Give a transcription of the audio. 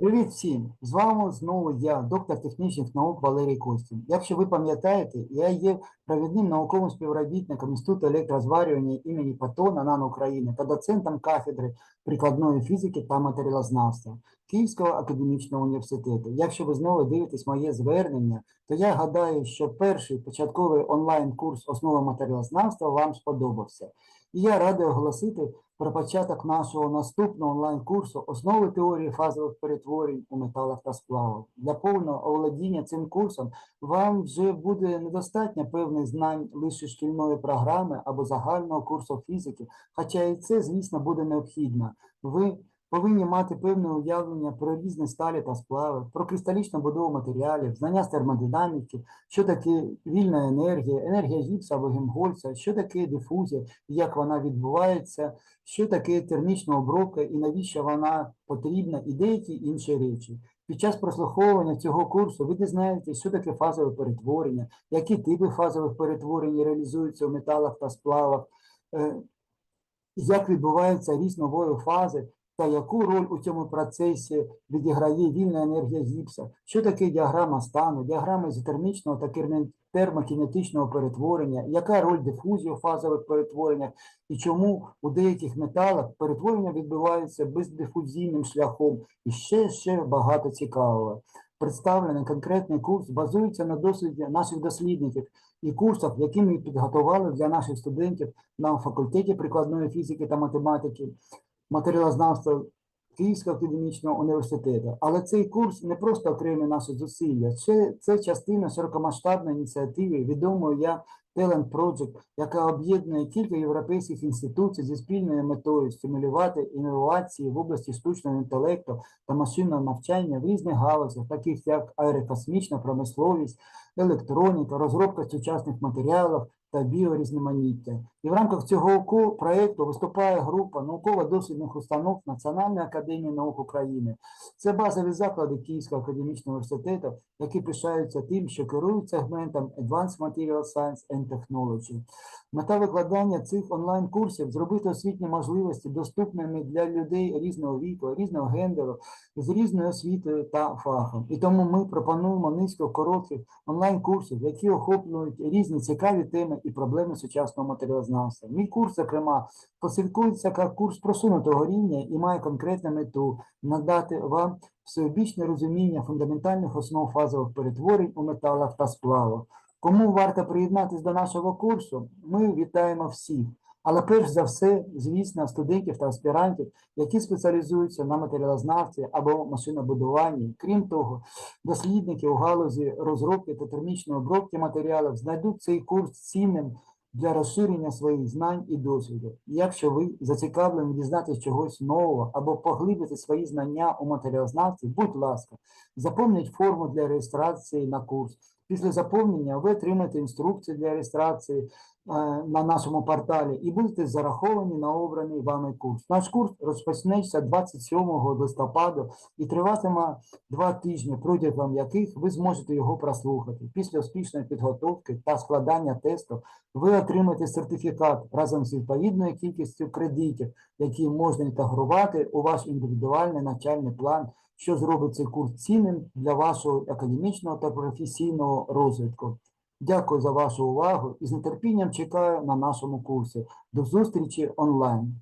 Привіт всім! З вами знову я, доктор технічних наук Валерій Костін. Якщо ви пам'ятаєте, я є провідним науковим співробітником Інституту електрозварювання імені Патона НАН України та доцентом кафедри прикладної фізики та матеріалознавства Київського академічного університету. Якщо ви знову дивитесь моє звернення, то я гадаю, що перший початковий онлайн-курс основи матеріалознавства вам сподобався. І я радий оголосити про початок нашого наступного онлайн-курсу основи теорії фазових перетворень у металах та сплавах. Для повного оволодіння цим курсом вам вже буде недостатньо певних знань лише шкільної програми або загального курсу фізики, хоча і це, звісно, буде необхідно. Ви повинні мати певне уявлення про різні сталі та сплави, про кристалічну будову матеріалів, знання з термодинаміки, що таке вільна енергія, енергія гіпса або гемгольца, що таке дифузія, як вона відбувається, що таке термічна обробка і навіщо вона потрібна, і деякі інші речі. Під час прослуховування цього курсу ви дізнаєтесь, що таке фазове перетворення, які типи фазових перетворень реалізуються в металах та сплавах, е, як відбувається ріст нової фази, та яку роль у цьому процесі відіграє вільна енергія гіпса, що таке діаграма стану, діаграма ізотермічного та термокінетичного перетворення, яка роль дифузії у фазових перетвореннях і чому у деяких металах перетворення відбувається бездифузійним шляхом? І ще ще багато цікавого. Представлений конкретний курс базується на досвіді наших дослідників і курсах, які ми підготували для наших студентів на факультеті прикладної фізики та математики матеріалознавства Київського академічного університету. Але цей курс не просто окремі наші зусилля, це, це частина широкомасштабної ініціативи, відомої як Talent Project, яка об'єднує кілька європейських інституцій зі спільною метою стимулювати інновації в області штучного інтелекту та машинного навчання в різних галузях, таких як аерокосмічна промисловість, електроніка, розробка сучасних матеріалів та біорізноманіття. І в рамках цього проекту виступає група науково-дослідних установ Національної академії наук України. Це базові заклади Київського академічного університету, які пишаються тим, що керують сегментом Advanced Material Science and Technology. Мета викладання цих онлайн-курсів зробити освітні можливості доступними для людей різного віку, різного гендеру, з різною освітою та фахом. І тому ми пропонуємо низку коротких онлайн-курсів, які охоплюють різні цікаві теми і проблеми сучасного матеріалознавства. Мій курс, зокрема, посвідкується як курс просунутого рівня і має конкретну мету надати вам всеобічне розуміння фундаментальних основ фазових перетворень у металах та сплавах. Кому варто приєднатися до нашого курсу, ми вітаємо всіх. Але перш за все, звісно, студентів та аспірантів, які спеціалізуються на матеріалознавстві або машинобудуванні. Крім того, дослідники у галузі розробки та термічної обробки матеріалів знайдуть цей курс цінним для розширення своїх знань і досвіду. Якщо ви зацікавлені дізнатися чогось нового або поглибити свої знання у матеріалознавстві, будь ласка, заповніть форму для реєстрації на курс. Після заповнення ви отримаєте інструкцію для реєстрації е, на нашому порталі і будете зараховані на обраний вами курс. Наш курс розпочнеться 27 листопада і триватиме два тижні, протягом яких ви зможете його прослухати. Після успішної підготовки та складання тесту ви отримаєте сертифікат разом з відповідною кількістю кредитів, які можна інтегрувати у ваш індивідуальний навчальний план, що зробить цей курс цінним для вашого академічного та професійного розвитку. Дякую за вашу увагу і з нетерпінням чекаю на нашому курсі. До зустрічі онлайн.